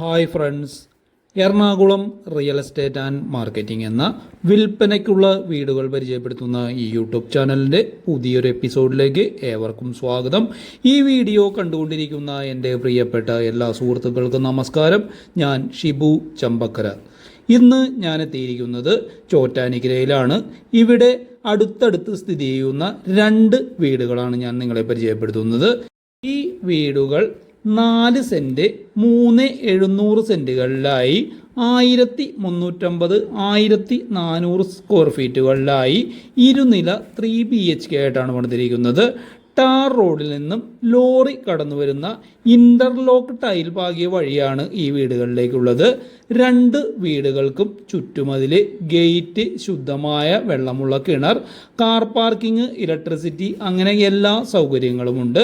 Hi friends. Ernakulam real estate and marketing എന്ന വിൽപ്പനയ്ക്കുള്ള വീടുകൾ പരിചയപ്പെടുത്തുന്ന ഈ യൂട്യൂബ് ചാനലിന്റെ പുതിയൊരു എപ്പിസോഡിലേക്ക് ഏവർക്കും സ്വാഗതം. ഈ വീഡിയോ കണ്ടുകൊണ്ടിരിക്കുന്ന എന്റെ പ്രിയപ്പെട്ട എല്ലാ സുഹൃത്തുക്കൾക്കും നമസ്കാരം. ഞാൻ ഷിബു ചമ്പക്കര. ഇന്ന് ഞാൻ എത്തിയിരിക്കുന്നത് ചോറ്റാനിക്കരയിലാണ്. ഇവിടെ അടുത്തടുത്ത് സ്ഥിതി ചെയ്യുന്ന രണ്ട് വീടുകളാണ് ഞാൻ നിങ്ങളെ പരിചയപ്പെടുത്തുന്നത്. ഈ വീടുകൾ നാല് സെന്റ് മൂന്ന് എഴുന്നൂറ് സെന്റുകളിലായി ആയിരത്തി മുന്നൂറ്റമ്പത് ആയിരത്തി നാനൂറ് സ്ക്വയർ ഫീറ്റുകളിലായി ഇരുനില ത്രീ ബി എച്ച് കെ ആയിട്ടാണ് പണിതിരിക്കുന്നത്. ടാർ റോഡിൽ നിന്നും ലോറി കടന്നു വരുന്ന ഇന്റർലോക്ക് ടൈൽ പാകിയ വഴിയാണ് ഈ വീടുകളിലേക്കുള്ളത്. രണ്ട് വീടുകൾക്കും ചുറ്റുമതിൽ ഗേറ്റ് ശുദ്ധമായ വെള്ളമുള്ള കിണർ കാർ പാർക്കിംഗ് ഇലക്ട്രിസിറ്റി അങ്ങനെ എല്ലാ സൗകര്യങ്ങളുമുണ്ട്.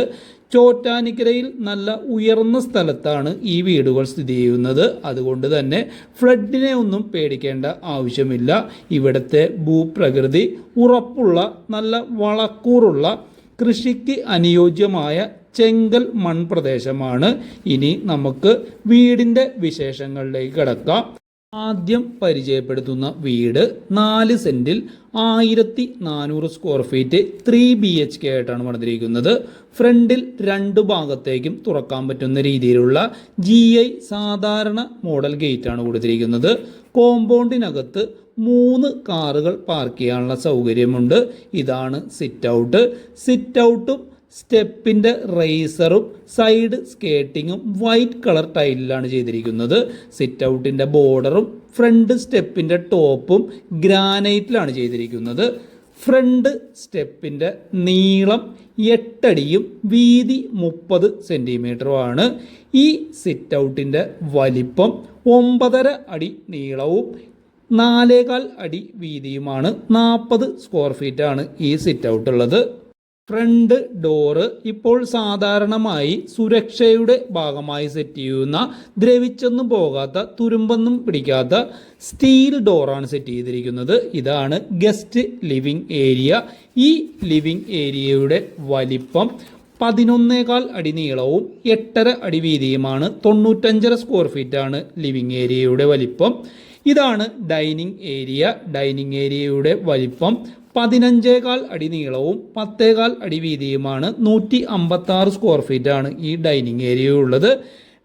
ചോറ്റാനിക്കരയിൽ നല്ല ഉയർന്ന സ്ഥലത്താണ് ഈ വീടുകൾ സ്ഥിതി ചെയ്യുന്നത്. അതുകൊണ്ട് തന്നെ ഫ്ലഡിനെ ഒന്നും പേടിക്കേണ്ട ആവശ്യമില്ല. ഇവിടുത്തെ ഭൂപ്രകൃതി ഉറപ്പുള്ള നല്ല വളക്കൂറുള്ള കൃഷിക്ക് അനുയോജ്യമായ ചെങ്കൽ മൺപ്രദേശമാണ്. ഇനി നമുക്ക് വീടിന്റെ വിശേഷങ്ങളിലേക്ക് കിടക്കാം. ആദ്യം പരിചയപ്പെടുത്തുന്ന വീട് നാല് സെന്റിൽ ആയിരത്തി നാനൂറ് square feet three B H K ആയിട്ടാണ് പണിതിരിക്കുന്നത്. ഫ്രണ്ടിൽ രണ്ട് ഭാഗത്തേക്കും തുറക്കാൻ പറ്റുന്ന രീതിയിലുള്ള ജി ഐ സാധാരണ മോഡൽ ഗേറ്റാണ് കൊടുത്തിരിക്കുന്നത്. കോമ്പൗണ്ടിനകത്ത് മൂന്ന് കാറുകൾ പാർക്ക് ചെയ്യാനുള്ള സൗകര്യമുണ്ട്. ഇതാണ് സിറ്റ് ഔട്ട് സിറ്റ് ഔട്ടും സ്റ്റെപ്പിന്റെ റേസറും സൈഡ് സ്കേട്ടിങ്ങും വൈറ്റ് കളർ ടൈലിലാണ് ചെയ്തിരിക്കുന്നത്. സിറ്റ് ഔട്ടിന്റെ ബോർഡറും ഫ്രണ്ട് സ്റ്റെപ്പിന്റെ ടോപ്പും ഗ്രാനൈറ്റിലാണ് ചെയ്തിരിക്കുന്നത്. ഫ്രണ്ട് സ്റ്റെപ്പിന്റെ നീളം എട്ടടിയും വീതി മുപ്പത് സെന്റിമീറ്ററുമാണ് ഈ സിറ്റ് ഔട്ടിന്റെ വലിപ്പം ഒമ്പതര അടി നീളവും നാലേകാൽ അടി വീതിയുമാണ്. നാൽപ്പത് സ്ക്വയർ ഫീറ്റാണ് ഈ സിറ്റ് ഔട്ട് ഉള്ളത്. ഫ്രണ്ട് ഡോറ് ഇപ്പോൾ സാധാരണമായി സുരക്ഷയുടെ ഭാഗമായി സെറ്റ് ചെയ്യുന്ന ദ്രവിച്ചൊന്നും പോകാത്ത തുരുമ്പൊന്നും പിടിക്കാത്ത സ്റ്റീൽ ഡോറാണ് സെറ്റ് ചെയ്തിരിക്കുന്നത്. ഇതാണ് ഗസ്റ്റ് ലിവിംഗ് ഏരിയ. ഈ ലിവിംഗ് ഏരിയയുടെ വലിപ്പം പതിനൊന്നേകാൽ അടി നീളവും എട്ടര അടി വീതിയുമാണ്. തൊണ്ണൂറ്റഞ്ചര സ്ക്വയർ ഫീറ്റാണ് ലിവിംഗ് ഏരിയയുടെ വലിപ്പം. ഇതാണ് ഡൈനിങ് ഏരിയ. ഡൈനിങ് ഏരിയയുടെ വലിപ്പം പതിനഞ്ചേകാൽ അടി നീളവും പത്തേകാൽ അടി വീതിയുമാണ് നൂറ്റി അമ്പത്തി ആറ് സ്ക്വയർ ഫീറ്റാണ് ഈ ഡൈനിങ് ഏരിയ ഉള്ളത്.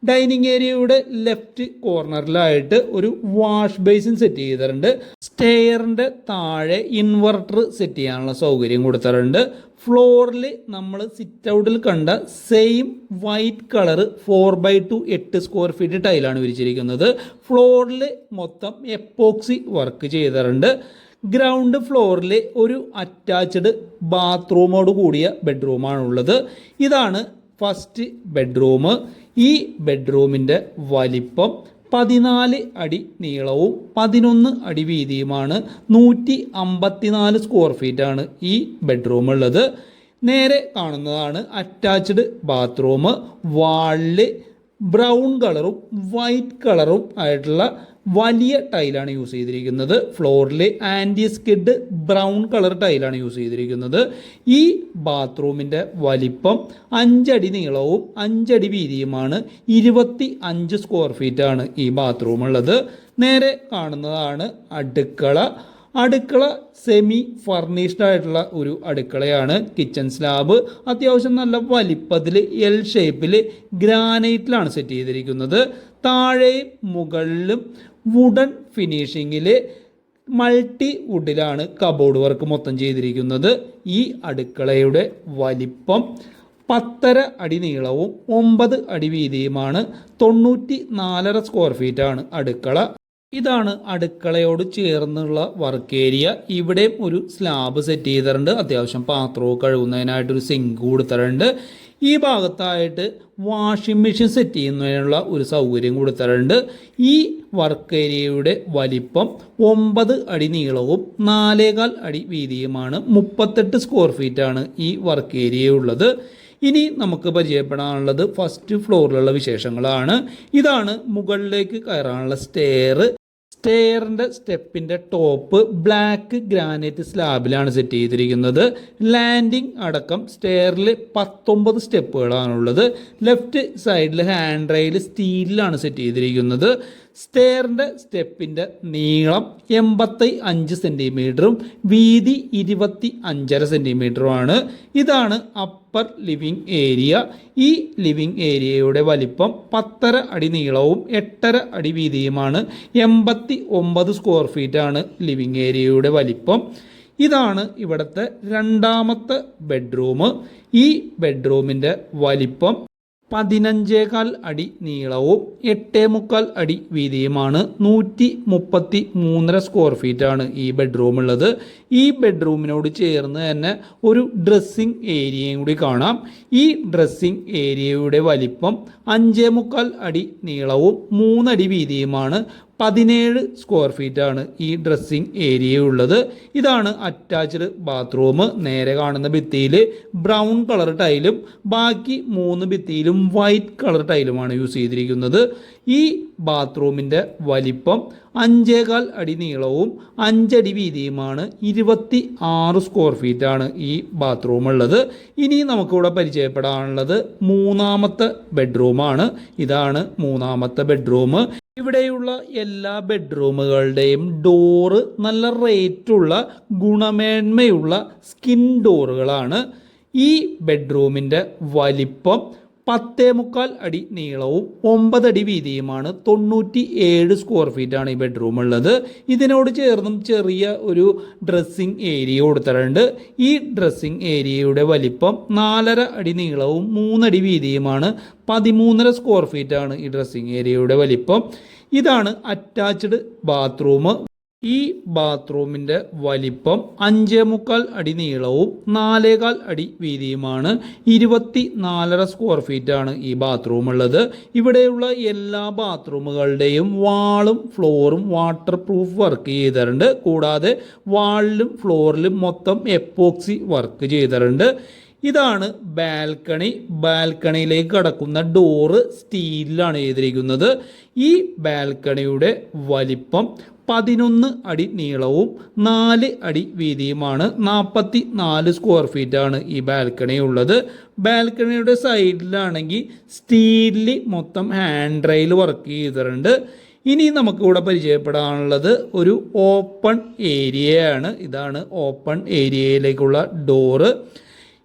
ഡൈനിങ് ഏരിയയുടെ ലെഫ്റ്റ് കോർണറിലായിട്ട് ഒരു വാഷ് ബേസിൻ സെറ്റ് ചെയ്തിട്ടുണ്ട്. സ്റ്റെയറിന്റെ താഴെ ഇൻവെർട്ടർ സെറ്റ് ചെയ്യാനുള്ള സൗകര്യം കൊടുത്തിട്ടുണ്ട്. ഫ്ലോറിൽ നമ്മൾ സിറ്റ് ഔട്ടിൽ കണ്ട same white colour four by two എട്ട് സ്ക്വയർ ഫീറ്റ് ടൈലാണ് വിരിച്ചിരിക്കുന്നത്. ഫ്ലോറിൽ മൊത്തം എപ്പോക്സി വർക്ക് ചെയ്തിട്ടുണ്ട്. ഗ്രൗണ്ട് ഫ്ലോറിൽ ഒരു അറ്റാച്ച്ഡ് ബാത്റൂമോട് കൂടിയ ബെഡ്റൂമാണുള്ളത്. ഇതാണ് ഫസ്റ്റ് ബെഡ്റൂം. ഈ ബെഡ്റൂമിന്റെ വലിപ്പം പതിനാല് അടി നീളവും പതിനൊന്ന് അടി വീതിയുമാണ്. നൂറ്റി അമ്പത്തിനാല് സ്ക്വയർ ഫീറ്റാണ് ഈ ബെഡ്റൂം ഉള്ളത് നേരെ കാണുന്നതാണ് അറ്റാച്ച്ഡ് ബാത്റൂം. വാളിൽ ബ്രൗൺ കളറും വൈറ്റ് കളറും ആയിട്ടുള്ള വലിയ ടൈലാണ് യൂസ് ചെയ്തിരിക്കുന്നത്. ഫ്ലോറിൽ ആന്റി സ്കിഡ് ബ്രൗൺ കളർ ടൈലാണ് യൂസ് ചെയ്തിരിക്കുന്നത്. ഈ ബാത്റൂമിന്റെ വലിപ്പം അഞ്ചടി നീളവും അഞ്ചടി വീതിയുമാണ്. ഇരുപത്തി അഞ്ച് സ്ക്വയർ ഫീറ്റാണ് ഈ ബാത്റൂം ഉള്ളത് നേരെ കാണുന്നതാണ് അടുക്കള. അടുക്കള സെമി ഫർണിഷ്ഡ് ആയിട്ടുള്ള ഒരു അടുക്കളയാണ്. കിച്ചൺ സ്ലാബ് അത്യാവശ്യം നല്ല വലിപ്പത്തിൽ എൽ ഷേപ്പിൽ ഗ്രാനൈറ്റിലാണ് സെറ്റ് ചെയ്തിരിക്കുന്നത്. താഴെയും മുകളിലും വുഡൻ ഫിനിഷിങ്ങിൽ മൾട്ടി വുഡിലാണ് കബോർഡ് വർക്ക് മൊത്തം ചെയ്തിരിക്കുന്നത്. ഈ അടുക്കളയുടെ വലിപ്പം പത്തര അടി നീളവും ഒമ്പത് അടി വീതിയുമാണ്. തൊണ്ണൂറ്റി നാലര സ്ക്വയർ ഫീറ്റാണ് അടുക്കള. ഇതാണ് അടുക്കളയോട് ചേർന്നുള്ള വർക്ക് ഏരിയ ഇവിടെയും ഒരു സ്ലാബ് സെറ്റ് ചെയ്തിട്ടുണ്ട്. അത്യാവശ്യം പാത്രവും കഴുകുന്നതിനായിട്ടൊരു സിങ്ക് കൊടുത്തിട്ടുണ്ട്. ഈ ഭാഗത്തായിട്ട് വാഷിംഗ് മെഷീൻ സെറ്റ് ചെയ്യുന്നതിനുള്ള ഒരു സൗകര്യം കൊടുത്തിട്ടുണ്ട്. ഈ വർക്ക് ഏരിയയുടെ വലിപ്പം ഒമ്പത് അടി നീളവും നാലേകാൽ അടി വീതിയുമാണ്. മുപ്പത്തെട്ട് സ്ക്വയർ ഫീറ്റാണ് ഈ വർക്ക് ഏരിയ ഉള്ളത്. ഇനി നമുക്ക് പരിചയപ്പെടാനുള്ളത് ഫസ്റ്റ് ഫ്ലോറിലുള്ള വിശേഷങ്ങളാണ്. ഇതാണ് മുകളിലേക്ക് കയറാനുള്ള സ്റ്റെയർ സ്റ്റെയറിന്റെ സ്റ്റെപ്പിന്റെ ടോപ്പ് ബ്ലാക്ക് ഗ്രാനൈറ്റ് സ്ലാബിലാണ് സെറ്റ് ചെയ്തിരിക്കുന്നത്. ലാൻഡിംഗ് അടക്കം സ്റ്റെയറിൽ പത്തൊമ്പത് സ്റ്റെപ്പുകളാണുള്ളത് ലെഫ്റ്റ് സൈഡിൽ ഹാൻഡ് റെയിൽ സ്റ്റീലിലാണ് സെറ്റ് ചെയ്തിരിക്കുന്നത്. സ്റ്റെയറിന്റെ സ്റ്റെപ്പിന്റെ നീളം എൺപത്തി അഞ്ച് സെന്റിമീറ്ററും വീതി ഇരുപത്തി അഞ്ചര സെന്റിമീറ്ററുമാണ് ഇതാണ് അപ്പർ ലിവിങ് ഏരിയ ഈ ലിവിങ് ഏരിയയുടെ വലിപ്പം പത്തര അടി നീളവും എട്ടര അടി വീതിയുമാണ്. എൺപത്തി ഒമ്പത് സ്ക്വയർ ഫീറ്റാണ് ലിവിങ് ഏരിയയുടെ വലിപ്പം. ഇതാണ് ഇവിടുത്തെ രണ്ടാമത്തെ ബെഡ്റൂം ഈ ബെഡ്റൂമിന്റെ വലിപ്പം പതിനഞ്ചേകാൽ അടി നീളവും എട്ടേ മുക്കാൽ അടി വീതിയുമാണ്. നൂറ്റി മുപ്പത്തി മൂന്നര സ്ക്വയർ ഫീറ്റാണ് ഈ ബെഡ്റൂം ഉള്ളത്. ഈ ബെഡ്റൂമിനോട് ചേർന്ന് തന്നെ ഒരു ഡ്രസ്സിംഗ് ഏരിയയും കൂടി കാണാം. ഈ ഡ്രസ്സിംഗ് ഏരിയയുടെ വലിപ്പം അഞ്ചേ മുക്കാൽ അടി നീളവും മൂന്നടി വീതിയുമാണ്. പതിനേഴ് സ്ക്വയർ ഫീറ്റാണ് ഈ ഡ്രസ്സിംഗ് ഏരിയ ഉള്ളത്. ഇതാണ് അറ്റാച്ച്ഡ് ബാത്റൂം നേരെ കാണുന്ന ഭിത്തിയിൽ ബ്രൗൺ കളർ ടൈലും ബാക്കി മൂന്ന് ഭിത്തിയിലും വൈറ്റ് കളർ ടൈലുമാണ് യൂസ് ചെയ്തിരിക്കുന്നത്. ഈ ബാത്റൂമിന്റെ വലിപ്പം അഞ്ചേകാൽ അടി നീളവും അഞ്ചടി വീതിയുമാണ്. ഇരുപത്തി ആറ് സ്ക്വയർ ഫീറ്റാണ് ഈ ബാത്റൂം ഉള്ളത്. ഇനി നമുക്കിവിടെ പരിചയപ്പെടാനുള്ളത് മൂന്നാമത്തെ ബെഡ്റൂമാണ് ഇതാണ് മൂന്നാമത്തെ ബെഡ്റൂം ഇവിടെയുള്ള എല്ലാ ബെഡ്റൂമുകളുടെയും ഡോറ് നല്ല റേറ്റുള്ള ഗുണമേന്മയുള്ള സ്കിൻ ഡോറുകളാണ്. ഈ ബെഡ്റൂമിന്റെ വലിപ്പം പത്തേ മുക്കാൽ അടി നീളവും ഒമ്പതടി വീതിയുമാണ് തൊണ്ണൂറ്റി ഏഴ് സ്ക്വയർ ഫീറ്റാണ് ഈ ബെഡ്റൂം ഉള്ളത്. ഇതിനോട് ചേർന്നും ചെറിയ ഒരു ഡ്രസ്സിംഗ് ഏരിയ കൊടുത്തിട്ടുണ്ട്. ഈ ഡ്രസ്സിംഗ് ഏരിയയുടെ വലിപ്പം നാലര അടി നീളവും മൂന്നടി വീതിയുമാണ് പതിമൂന്നര സ്ക്വയർ ഫീറ്റാണ് ഈ ഡ്രസ്സിംഗ് ഏരിയയുടെ വലിപ്പം. ഇതാണ് അറ്റാച്ച്ഡ് ബാത്റൂം ഈ ബാത്റൂമിന്റെ വലിപ്പം അഞ്ചേ മുക്കാൽ അടി നീളവും നാലേകാൽ അടി വീതിയുമാണ്. ഇരുപത്തി നാലര സ്ക്വയർ ഫീറ്റാണ് ഈ ബാത്റൂം ഉള്ളത്. ഇവിടെയുള്ള എല്ലാ ബാത്റൂമുകളുടെയും വാളും ഫ്ലോറും വാട്ടർ പ്രൂഫ് വർക്ക് ചെയ്തിട്ടുണ്ട്. കൂടാതെ വാളിലും ഫ്ലോറിലും മൊത്തം എപ്പോക്സി വർക്ക് ചെയ്തിട്ടുണ്ട്. ഇതാണ് ബാൽക്കണി. ബാൽക്കണിയിലേക്ക് കടക്കുന്ന ഡോറ് സ്റ്റീലിലാണ് ചെയ്തിരിക്കുന്നത്. ഈ ബാൽക്കണിയുടെ വലിപ്പം പതിനൊന്ന് അടി നീളവും നാല് അടി വീതിയുമാണ്. നാൽപ്പത്തി നാല് സ്ക്വയർ ഫീറ്റാണ് ഈ ബാൽക്കണി ഉള്ളത്. ബാൽക്കണിയുടെ സൈഡിലാണെങ്കിൽ സ്റ്റീലിൽ മൊത്തം ഹാൻഡ് റെയിൽ വർക്ക് ചെയ്തിട്ടുണ്ട്. ഇനി നമുക്കിവിടെ പരിചയപ്പെടാനുള്ളത് ഒരു ഓപ്പൺ ഏരിയയാണ് ഇതാണ് ഓപ്പൺ ഏരിയയിലേക്കുള്ള ഡോറ്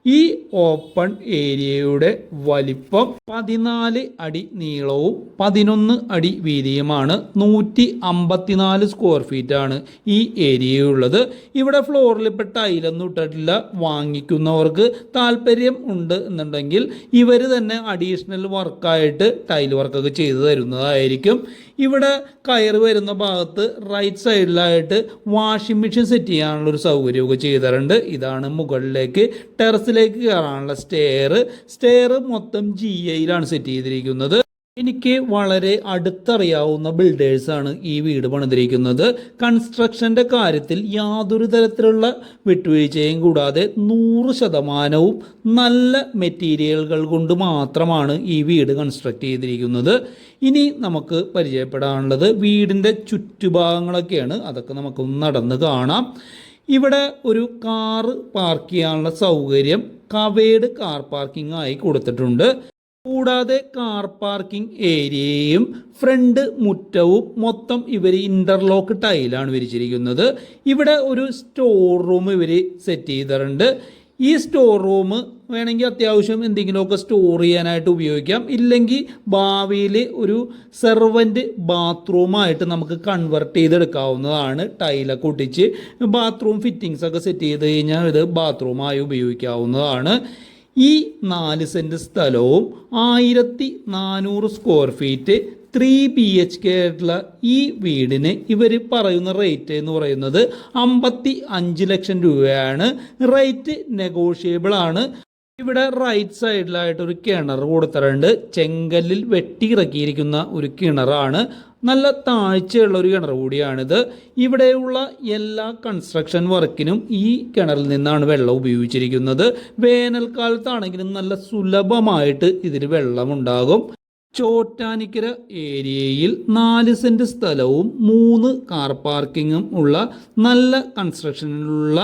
ഈ ഓപ്പൺ ഏരിയയുടെ വലിപ്പം പതിനാല് അടി നീളവും പതിനൊന്ന് അടി വീതിയുമാണ്. നൂറ്റി അമ്പത്തിനാല് സ്ക്വയർ ഫീറ്റാണ് ഈ ഏരിയയുള്ളത്. ഇവിടെ ഫ്ലോറിൽ ഇപ്പോൾ ടൈലൊന്നും ഇട്ടിട്ടില്ല. വാങ്ങിക്കുന്നവർക്ക് താല്പര്യം ഉണ്ട് എന്നുണ്ടെങ്കിൽ ഇവർ തന്നെ അഡീഷണൽ വർക്കായിട്ട് ടൈൽ വർക്കൊക്കെ ചെയ്തു തരുന്നതായിരിക്കും. ഇവിടെ കയറി വരുന്ന ഭാഗത്ത് റൈറ്റ് സൈഡിലായിട്ട് വാഷിംഗ് മെഷീൻ സെറ്റ് ചെയ്യാനുള്ള ഒരു സൗകര്യമൊക്കെ ചെയ്തിട്ടുണ്ട്. ഇതാണ് മുകളിലേക്ക് ടെറസിലേക്ക് കയറാനുള്ള സ്റ്റെയർ സ്റ്റെയർ മൊത്തം ജി ഐയിലാണ് സെറ്റ് ചെയ്തിരിക്കുന്നത്. എനിക്ക് വളരെ അടുത്തറിയാവുന്ന ബിൽഡേഴ്സാണ് ഈ വീട് പണിതിരിക്കുന്നത്. കൺസ്ട്രക്ഷന്റെ കാര്യത്തിൽ യാതൊരു തരത്തിലുള്ള വിട്ടുവീഴ്ചയും കൂടാതെ നൂറ് ശതമാനവും നല്ല മെറ്റീരിയലുകൾ കൊണ്ട് മാത്രമാണ് ഈ വീട് കൺസ്ട്രക്ട് ചെയ്തിരിക്കുന്നത്. ഇനി നമുക്ക് പരിചയപ്പെടാനുള്ളത് വീടിന്റെ ചുറ്റുഭാഗങ്ങളൊക്കെയാണ്. അതൊക്കെ നമുക്കൊന്ന് നടന്ന് കാണാം. ഇവിടെ ഒരു കാറ് പാർക്ക് ചെയ്യാനുള്ള സൗകര്യം. കവേഡ് കാർ പാർക്കിംഗ് ആയി കൊടുത്തിട്ടുണ്ട്. കൂടാതെ കാർ പാർക്കിംഗ് ഏരിയയും ഫ്രണ്ട് മുറ്റവും മൊത്തം ഇവർ ഇന്റർലോക്ക് ടൈലാണ് വിരിച്ചിരിക്കുന്നത്. ഇവിടെ ഒരു സ്റ്റോർ റൂം ഇവർ സെറ്റ് ചെയ്തിട്ടുണ്ട്. ഈ സ്റ്റോർ റൂം വേണമെങ്കിൽ അത്യാവശ്യം എന്തെങ്കിലുമൊക്കെ സ്റ്റോർ ചെയ്യാനായിട്ട് ഉപയോഗിക്കാം. ഇല്ലെങ്കിൽ ഭാവിയിൽ ഒരു സെർവന്റ് ബാത്റൂമായിട്ട് നമുക്ക് കൺവെർട്ട് ചെയ്തെടുക്കാവുന്നതാണ് ടൈലൊക്കെ ഒട്ടിച്ച്. ബാത്റൂം ഫിറ്റിങ്സൊക്കെ സെറ്റ് ചെയ്ത് കഴിഞ്ഞാൽ ഇത് ബാത്റൂമായി ഉപയോഗിക്കാവുന്നതാണ്. ഈ നാല് സെന്റ് സ്ഥലവും ആയിരത്തി നാനൂറ് square feet three B H K ആയിട്ടുള്ള ഈ വീടിന് ഇവർ പറയുന്ന റേറ്റ് എന്ന് പറയുന്നത് അമ്പത്തി അഞ്ച് ലക്ഷം രൂപയാണ്. റേറ്റ് നെഗോഷ്യബിൾ ആണ്. ഇവിടെ റൈറ്റ് സൈഡിലായിട്ട് ഒരു കിണർ കൊടുത്തിട്ടുണ്ട്. ചെങ്കല്ലിൽ വെട്ടിയിറക്കിയിരിക്കുന്ന ഒരു കിണറാണ്. നല്ല താഴ്ചയുള്ള ഒരു കിണർ കൂടിയാണിത്. ഇവിടെയുള്ള എല്ലാ കൺസ്ട്രക്ഷൻ വർക്കിനും ഈ കിണറിൽ നിന്നാണ് വെള്ളം ഉപയോഗിച്ചിരിക്കുന്നത്. വേനൽക്കാലത്താണെങ്കിലും നല്ല സുലഭമായിട്ട് ഇതിൽ വെള്ളമുണ്ടാകും. ചോറ്റാനിക്കര ഏരിയയിൽ നാല് സെന്റ് സ്ഥലവും മൂന്ന് കാർ പാർക്കിങ്ങും ഉള്ള നല്ല കൺസ്ട്രക്ഷനിലുള്ള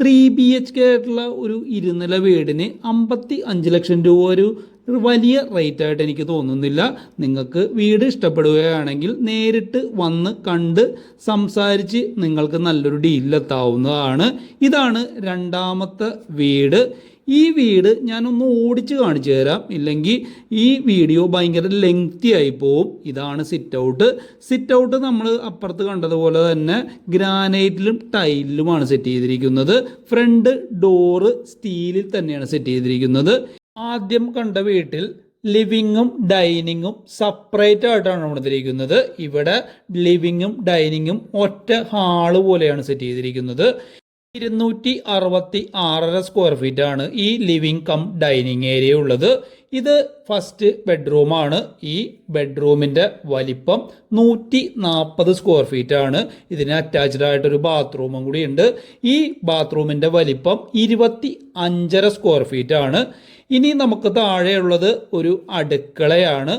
ത്രീ ബി എച്ച് കെ ആയിട്ടുള്ള ഒരു ഇരുനില വീടിന് അമ്പത്തി അഞ്ച് ലക്ഷം രൂപ ഒരു വലിയ റേറ്റായിട്ട് എനിക്ക് തോന്നുന്നില്ല. നിങ്ങൾക്ക് വീട് ഇഷ്ടപ്പെടുകയാണെങ്കിൽ നേരിട്ട് വന്ന് കണ്ട് സംസാരിച്ച് നിങ്ങൾക്ക് നല്ലൊരു ഡീലിലെത്താവുന്നതാണ് ഇതാണ് രണ്ടാമത്തെ വീട്. ഈ വീട് ഞാനൊന്ന് ഓടിച്ച് കാണിച്ചു തരാം. ഇല്ലെങ്കിൽ ഈ വീഡിയോ ഭയങ്കര ലെങ്തി ആയി പോവും. ഇതാണ് സിറ്റ് ഔട്ട് സിറ്റ് ഔട്ട് നമ്മൾ അപ്പുറത്ത് കണ്ടതുപോലെ തന്നെ ഗ്രാനൈറ്റിലും ടൈലിലുമാണ് സെറ്റ് ചെയ്തിരിക്കുന്നത്. ഫ്രണ്ട് ഡോറ് സ്റ്റീലിൽ തന്നെയാണ് സെറ്റ് ചെയ്തിരിക്കുന്നത്. ആദ്യം കണ്ട വീട്ടിൽ ലിവിങ്ങും ഡൈനിങ്ങും സെപ്പറേറ്റ് ആയിട്ടാണ് കൊടുത്തിരിക്കുന്നത് ഇവിടെ ലിവിങ്ങും ഡൈനിങ്ങും ഒറ്റ ഹാൾ പോലെയാണ് സെറ്റ് ചെയ്തിരിക്കുന്നത്. ഇരുന്നൂറ്റി അറുപത്തി ആറര സ്ക്വയർ ഫീറ്റ് ആണ് ഈ ലിവിംഗ് കം ഡൈനിങ് ഏരിയ ഉള്ളത്. ഇത് ഫസ്റ്റ് ബെഡ്റൂമാണ് ഈ ബെഡ്റൂമിന്റെ വലിപ്പം നൂറ്റി നാൽപ്പത് സ്ക്വയർ ഫീറ്റ് ആണ്. ഇതിന് അറ്റാച്ച്ഡ് ആയിട്ടൊരു ബാത്റൂമും കൂടി ഉണ്ട്. ഈ ബാത്റൂമിന്റെ വലിപ്പം ഇരുപത്തി അഞ്ചര സ്ക്വയർ ഫീറ്റ് ആണ്. ഇനി നമുക്ക് താഴെയുള്ളത് ഒരു അടുക്കളയാണ്.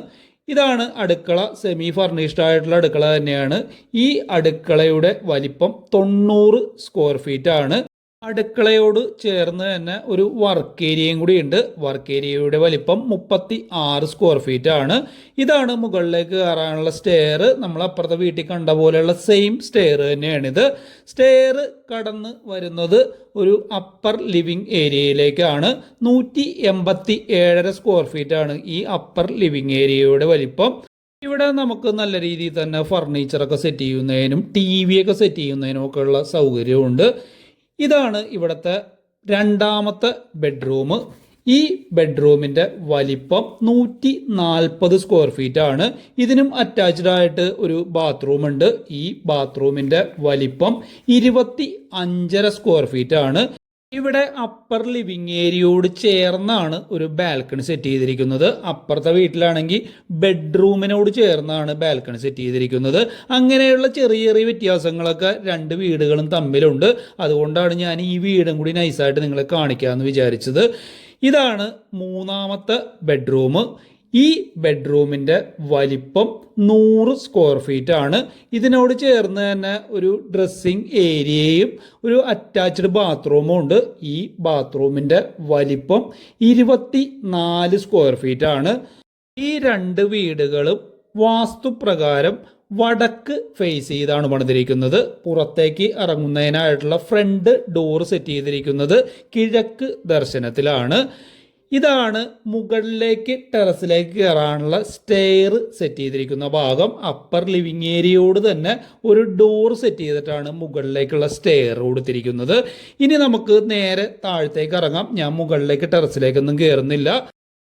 ഇതാണ് അടുക്കള സെമി ഫർണിഷ്ഡ് ആയിട്ടുള്ള അടുക്കള തന്നെയാണ്. ഈ അടുക്കളയുടെ വലിപ്പം തൊണ്ണൂറ് സ്ക്വയർ ഫീറ്റ് ആണ്. അടുക്കളയോട് ചേർന്ന് തന്നെ ഒരു വർക്ക് ഏരിയയും കൂടി ഉണ്ട്. വർക്ക് ഏരിയയുടെ വലിപ്പം മുപ്പത്തി ആറ് സ്ക്വയർ ഫീറ്റ് ആണ്. ഇതാണ് മുകളിലേക്ക് കയറാനുള്ള സ്റ്റെയർ നമ്മൾ അപ്പുറത്തെ വീട്ടിൽ കണ്ട പോലെയുള്ള സെയിം സ്റ്റെയർ തന്നെയാണിത്. സ്റ്റെയർ കടന്ന് വരുന്നത് ഒരു അപ്പർ ലിവിംഗ് ഏരിയയിലേക്കാണ് നൂറ്റി എൺപത്തി ഏഴര സ്ക്വയർ ഫീറ്റ് ആണ് ഈ അപ്പർ ലിവിംഗ് ഏരിയയുടെ വലിപ്പം. ഇവിടെ നമുക്ക് നല്ല രീതിയിൽ തന്നെ ഫർണിച്ചറൊക്കെ സെറ്റ് ചെയ്യുന്നതിനും ടി വി ഒക്കെ സെറ്റ് ചെയ്യുന്നതിനും ഒക്കെ ഉള്ള സൗകര്യമുണ്ട് ഇതാണ് ഇവിടുത്തെ രണ്ടാമത്തെ ബെഡ്റൂം ഈ ബെഡ്റൂമിന്റെ വലിപ്പം നൂറ്റി നാൽപ്പത് സ്ക്വയർ ഫീറ്റ് ആണ്. ഇതിനും അറ്റാച്ച്ഡ് ആയിട്ട് ഒരു ബാത്റൂം ഉണ്ട്. ഈ ബാത്റൂമിന്റെ വലിപ്പം ഇരുപത്തി അഞ്ചര സ്ക്വയർ ഫീറ്റ് ആണ്. ഇവിടെ അപ്പർ ലിവിങ് ഏരിയയോട് ചേർന്നാണ് ഒരു ബാൽക്കണി സെറ്റ് ചെയ്തിരിക്കുന്നത്. അപ്പുറത്തെ വീട്ടിലാണെങ്കിൽ ബെഡ്റൂമിനോട് ചേർന്നാണ് ബാൽക്കണി സെറ്റ് ചെയ്തിരിക്കുന്നത്. അങ്ങനെയുള്ള ചെറിയ ചെറിയ വ്യത്യാസങ്ങളൊക്കെ രണ്ട് വീടുകളും തമ്മിലുണ്ട്. അതുകൊണ്ടാണ് ഞാൻ ഈ വീടും കൂടി നൈസായിട്ട് നിങ്ങളെ കാണിക്കാമെന്ന് വിചാരിച്ചത്. ഇതാണ് മൂന്നാമത്തെ ബെഡ്റൂം ഈ ബെഡ്റൂമിന്റെ വലിപ്പം നൂറ് സ്ക്വയർ ഫീറ്റ് ആണ്. ഇതിനോട് ചേർന്ന് തന്നെ ഒരു ഡ്രസ്സിങ് ഏരിയയും ഒരു അറ്റാച്ച്ഡ് ബാത്റൂമും ഉണ്ട്. ഈ ബാത്റൂമിന്റെ വലിപ്പം ഇരുപത്തി നാല് സ്ക്വയർ ഫീറ്റ് ആണ്. ഈ രണ്ട് വീടുകളും വാസ്തുപ്രകാരം വടക്ക് ഫേസ് ചെയ്താണ് പണിതിരിക്കുന്നത്. പുറത്തേക്ക് ഇറങ്ങുന്നതിനായിട്ടുള്ള ഫ്രണ്ട് ഡോർ സെറ്റ് ചെയ്തിരിക്കുന്നത് കിഴക്ക് ദർശനത്തിലാണ്. ഇതാണ് മുകളിലേക്ക് ടെറസിലേക്ക് കയറാനുള്ള സ്റ്റെയർ സെറ്റ് ചെയ്തിരിക്കുന്ന ഭാഗം. അപ്പർ ലിവിങ് ഏരിയയോട് തന്നെ ഒരു ഡോർ സെറ്റ് ചെയ്തിട്ടാണ് മുകളിലേക്കുള്ള സ്റ്റെയർ കൊടുത്തിരിക്കുന്നത്. ഇനി നമുക്ക് നേരെ താഴത്തേക്ക് ഇറങ്ങാം. ഞാൻ മുകളിലേക്ക് ടെറസിലേക്കൊന്നും കയറുന്നില്ല.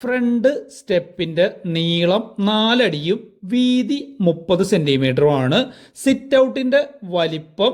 ഫ്രണ്ട് സ്റ്റെപ്പിന്റെ നീളം നാലടിയും വീതി മുപ്പത് സെന്റിമീറ്ററുമാണ് സിറ്റ് ഔട്ടിന്റെ വലിപ്പം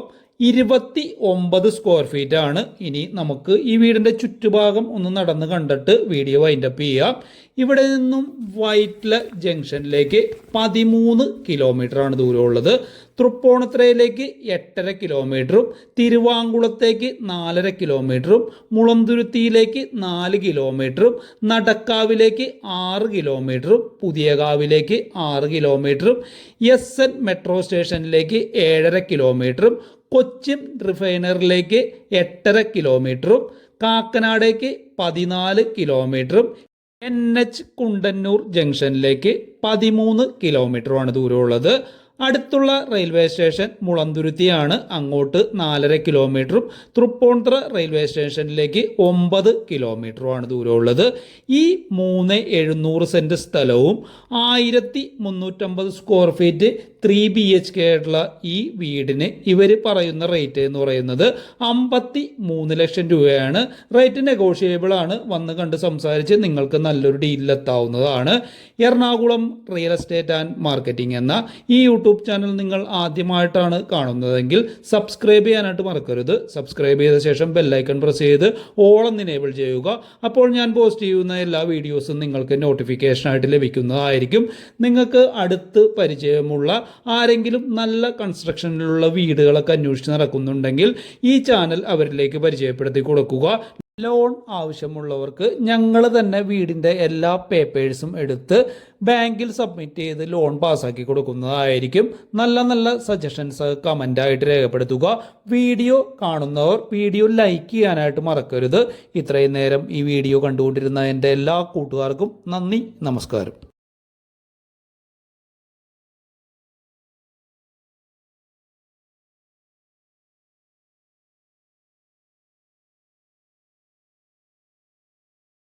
ഇരുപത്തി ഒമ്പത് സ്ക്വയർ ഫീറ്റ് ആണ്. ഇനി നമുക്ക് ഈ വീടിന്റെ ചുറ്റുഭാഗം ഒന്ന് നടന്ന് കണ്ടിട്ട് വീഡിയോ വൈൻഡപ്പ് ചെയ്യാം. ഇവിടെ നിന്നും വൈറ്റ്ല ജംഗ്ഷനിലേക്ക് പതിമൂന്ന് കിലോമീറ്റർ ആണ് ദൂരമുള്ളത്. തൃപ്പോണത്രയിലേക്ക് എട്ടര കിലോമീറ്ററും തിരുവാങ്കുളത്തേക്ക് നാലര കിലോമീറ്ററും മുളന്തുരുത്തിയിലേക്ക് നാല് കിലോമീറ്ററും നടക്കാവിലേക്ക് ആറ് കിലോമീറ്ററും പുതിയകാവിലേക്ക് ആറ് കിലോമീറ്ററും എസ് എൻ മെട്രോ സ്റ്റേഷനിലേക്ക് ഏഴര കിലോമീറ്ററും കൊച്ചിൻ റിഫൈനറിലേക്ക് എട്ടര കിലോമീറ്ററും കാക്കനാടേക്ക് പതിനാല് കിലോമീറ്ററും എൻ എച്ച് കുണ്ടന്നൂർ ജംഗ്ഷനിലേക്ക് പതിമൂന്ന് കിലോമീറ്ററുമാണ് ദൂരമുള്ളത്. അടുത്തുള്ള റെയിൽവേ സ്റ്റേഷൻ മുളന്തുരുത്തിയാണ്. അങ്ങോട്ട് നാലര കിലോമീറ്ററും തൃപ്പൂണിത്തുറ റെയിൽവേ സ്റ്റേഷനിലേക്ക് ഒമ്പത് കിലോമീറ്ററുമാണ് ദൂരമുള്ളത്. ഈ മൂന്ന് എഴുന്നൂറ് സെന്റ് സ്ഥലവും ആയിരത്തി മുന്നൂറ്റമ്പത് square feet three B H K ആയിട്ടുള്ള ഈ വീടിന് ഇവർ പറയുന്ന റേറ്റ് എന്ന് പറയുന്നത് അമ്പത്തി മൂന്ന് ലക്ഷം രൂപയാണ്. റേറ്റ് നെഗോഷിയബിൾ ആണ്. വന്ന് കണ്ട് സംസാരിച്ച് നിങ്ങൾക്ക് നല്ലൊരു ഡീലിലെത്താവുന്നതാണ് Ernakulam real estate and marketing എന്ന ഈ യൂട്യൂബ് ചാനൽ നിങ്ങൾ ആദ്യമായിട്ടാണ് കാണുന്നതെങ്കിൽ സബ്സ്ക്രൈബ് ചെയ്യാനായിട്ട് മറക്കരുത്. സബ്സ്ക്രൈബ് ചെയ്ത ശേഷം ബെല്ലൈക്കൺ പ്രസ് ചെയ്ത് ഓളം എനേബിൾ ചെയ്യുക. അപ്പോൾ ഞാൻ പോസ്റ്റ് ചെയ്യുന്ന എല്ലാ വീഡിയോസും നിങ്ങൾക്ക് നോട്ടിഫിക്കേഷനായിട്ട് ലഭിക്കുന്നതായിരിക്കും. നിങ്ങൾക്ക് അടുത്ത് പരിചയമുള്ള ആരെങ്കിലും നല്ല കൺസ്ട്രക്ഷനിലുള്ള വീടുകളൊക്കെ അന്വേഷിച്ച് നടക്കുന്നുണ്ടെങ്കിൽ ഈ ചാനൽ അവരിലേക്ക് പരിചയപ്പെടുത്തി കൊടുക്കുക. ലോൺ ആവശ്യമുള്ളവർക്ക് ഞങ്ങൾ തന്നെ വീടിന്റെ എല്ലാ പേപ്പേഴ്സും എടുത്ത് ബാങ്കിൽ സബ്മിറ്റ് ചെയ്ത് ലോൺ പാസ്സാക്കി കൊടുക്കുന്നതായിരിക്കും. നല്ല നല്ല സജഷൻസ് കമന്റായിട്ട് രേഖപ്പെടുത്തുക. വീഡിയോ കാണുന്നവർ വീഡിയോ ലൈക്ക് ചെയ്യാനായിട്ട് മറക്കരുത്. ഇത്രയും നേരം ഈ വീഡിയോ കണ്ടുകൊണ്ടിരുന്ന എന്റെ എല്ലാ കൂട്ടുകാർക്കും നന്ദി നമസ്കാരം.